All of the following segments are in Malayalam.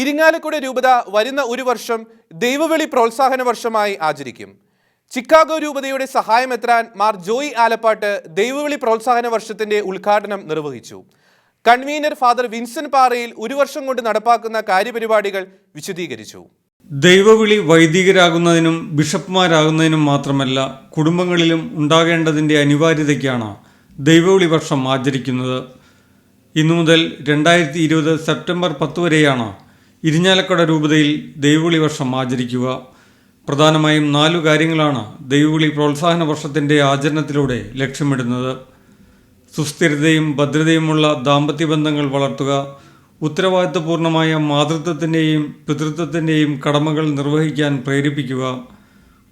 ഇരിങ്ങാലക്കുട രൂപത വരുന്ന ഒരു വർഷം ദൈവവിളി പ്രോത്സാഹന വർഷമായി ആചരിക്കും. ചിക്കാഗോ രൂപതയുടെ സഹായം സഹായമെത്രാൻ മാർ ജോയി ആലപ്പാട്ട് ദൈവവിളി പ്രോത്സാഹന വർഷത്തിന്റെ ഉദ്ഘാടനം നിർവഹിച്ചു. കൺവീനർ ഫാദർ വിൻസെന്റ് പാറയിൽ ഒരു വർഷം കൊണ്ട് നടപ്പാക്കുന്ന കാര്യപരിപാടികൾ വിശദീകരിച്ചു. ദൈവവിളി വൈദികരാകുന്നതിനും ബിഷപ്പുമാരാകുന്നതിനും മാത്രമല്ല കുടുംബങ്ങളിലും ഉണ്ടാകേണ്ടതിന്റെ അനിവാര്യതയ്ക്കാണ് ദൈവവിളി വർഷം ആചരിക്കുന്നത്. ഇന്നു മുതൽ രണ്ടായിരത്തി ഇരുപത് സെപ്റ്റംബർ പത്ത് വരെയാണ് ഇരിഞ്ഞാലക്കുട രൂപതയിൽ ദൈവവിളി വർഷം ആചരിക്കുക. പ്രധാനമായും നാലു കാര്യങ്ങളാണ് ദൈവവിളി പ്രോത്സാഹന വർഷത്തിന്റെ ആചരണത്തിലൂടെ ലക്ഷ്യമിടുന്നത്. സുസ്ഥിരതയും ഭദ്രതയുമുള്ള ദാമ്പത്യ ബന്ധങ്ങൾ വളർത്തുക. ഉത്തരവാദിത്വപൂർണമായ മാതൃത്വത്തിന്റെയും പിതൃത്വത്തിന്റെയും കടമകൾ നിർവഹിക്കാൻ പ്രേരിപ്പിക്കുക.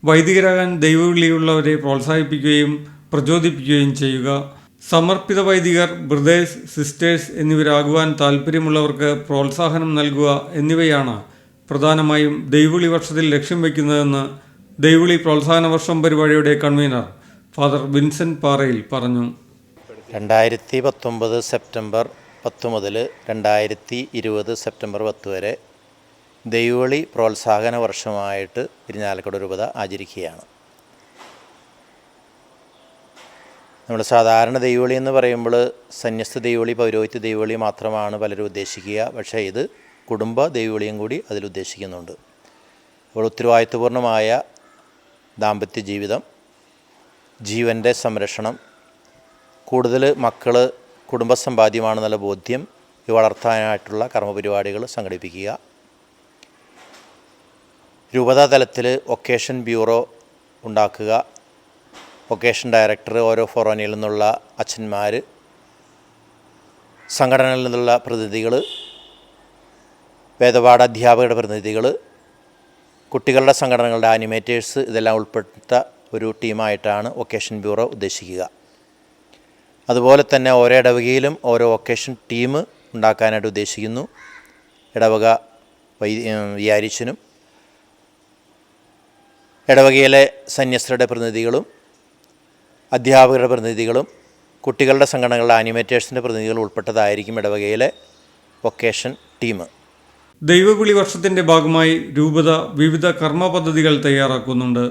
വൈദികരാകാൻ ദൈവവിളിയുള്ളവരെ പ്രോത്സാഹിപ്പിക്കുകയും പ്രചോദിപ്പിക്കുകയും ചെയ്യുക. സമർപ്പിത വൈദികർ ബ്രദേഴ്സ് സിസ്റ്റേഴ്സ് എന്നിവരാകുവാൻ താല്പര്യമുള്ളവർക്ക് പ്രോത്സാഹനം നൽകുക എന്നിവയാണ് പ്രധാനമായും ദൈവവിളി വർഷത്തിൽ ലക്ഷ്യം വയ്ക്കുന്നതെന്ന് ദൈവവിളി പ്രോത്സാഹന വർഷം പരിപാടിയുടെ കൺവീനർ ഫാദർ വിൻസെന്റ് പാറയിൽ പറഞ്ഞു. രണ്ടായിരത്തി പത്തൊമ്പത് സെപ്റ്റംബർ പത്ത് മുതൽ രണ്ടായിരത്തി ഇരുപത് സെപ്റ്റംബർ പത്ത് വരെ ദൈവവിളി പ്രോത്സാഹന വർഷമായിട്ട് ഇരിഞ്ഞാലക്കുട രൂപത ആചരിക്കുകയാണ്. നമ്മൾ സാധാരണ ദൈവവിളി എന്ന് പറയുമ്പോൾ സന്യസ്ത ദൈവവിളി പൗരോഹിത്യ ദൈവവിളി മാത്രമാണ് പലരും ഉദ്ദേശിക്കുക. പക്ഷേ ഇത് കുടുംബ ദൈവവിളിയും കൂടി അതിൽ ഉദ്ദേശിക്കുന്നുണ്ട്. അപ്പോൾ ഉത്തരവാദിത്വപൂർണമായ ദാമ്പത്യ ജീവിതം ജീവന്റെ സംരക്ഷണം കൂടുതൽ മക്കൾ കുടുംബസമ്പാദ്യമാണെന്നുള്ള ബോധ്യം ഇത് വളർത്താനായിട്ടുള്ള കർമ്മപരിപാടികൾ സംഘടിപ്പിക്കുക. രൂപതാ തലത്തിൽ ഒക്കേഷൻ ബ്യൂറോ ഉണ്ടാക്കുക. ഒക്കേഷൻ ഡയറക്ടർ ഓരോ ഫൊറോനയിൽ നിന്നുള്ള അച്ഛന്മാർ സംഘടനകളിൽ നിന്നുള്ള പ്രതിനിധികൾ വേദപാഠ അധ്യാപകരുടെ പ്രതിനിധികൾ കുട്ടികളുടെ സംഘടനകളുടെ ആനിമേറ്റേഴ്സ് ഇതെല്ലാം ഉൾപ്പെട്ട ഒരു ടീമായിട്ടാണ് വൊക്കേഷൻ ബ്യൂറോ ഉദ്ദേശിക്കുക. അതുപോലെ തന്നെ ഓരോ ഇടവകയിലും ഓരോ വൊക്കേഷൻ ടീം ഉണ്ടാക്കാനായിട്ട് ഉദ്ദേശിക്കുന്നു. ഇടവക വൈ വിയാരിച്ചനും ഇടവകയിലെ സന്യസ്തരുടെ പ്രതിനിധികളും അധ്യാപകരുടെ പ്രതിനിധികളും കുട്ടികളുടെ സംഘടനകളുടെ ആനിമേറ്റേഴ്സിന്റെ പ്രതിനിധികളും ഉൾപ്പെട്ടതായിരിക്കും ഇടവകയിലെ വൊക്കേഷൻ ടീം. ദൈവവിളി വർഷത്തിന്റെ ഭാഗമായി രൂപത വിവിധ കർമ്മ പദ്ധതികൾ തയ്യാറാക്കുന്നുണ്ട്.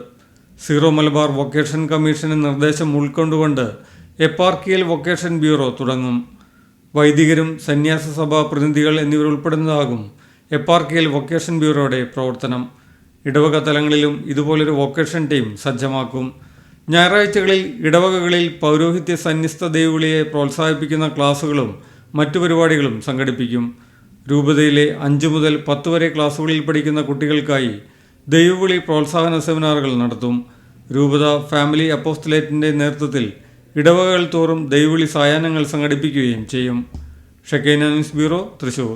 സീറോ മലബാർ വൊക്കേഷൻ കമ്മീഷന്റെ നിർദ്ദേശം ഉൾക്കൊണ്ടുകൊണ്ട് എപ്പാർക്കിയൽ വൊക്കേഷൻ ബ്യൂറോ തുടങ്ങും. വൈദികരും സന്യാസ സഭാ പ്രതിനിധികൾ എന്നിവർ ഉൾപ്പെടുന്നതാകും എപ്പാർക്കിയൽ വൊക്കേഷൻ ബ്യൂറോയുടെ പ്രവർത്തനം. ഇടവക തലങ്ങളിലും ഇതുപോലൊരു വൊക്കേഷൻ ടീം സജ്ജമാക്കും. ഞായറാഴ്ചകളിൽ ഇടവകകളിൽ പൗരോഹിത്യ സന്യസ്ത ദേവുളിയെ പ്രോത്സാഹിപ്പിക്കുന്ന ക്ലാസുകളും മറ്റു പരിപാടികളും സംഘടിപ്പിക്കും. രൂപതയിലെ അഞ്ച് മുതൽ പത്ത് വരെ ക്ലാസുകളിൽ പഠിക്കുന്ന കുട്ടികൾക്കായി ദൈവവിളി പ്രോത്സാഹന സെമിനാറുകൾ നടത്തും. രൂപത ഫാമിലി അപ്പോസ്റ്റലേറ്റിന്റെ നേതൃത്വത്തിൽ ഇടവകകൾ തോറും ദൈവവിളി സായാഹ്നങ്ങൾ സംഘടിപ്പിക്കുകയും ചെയ്യും. Shekinah news bureau Thrissur.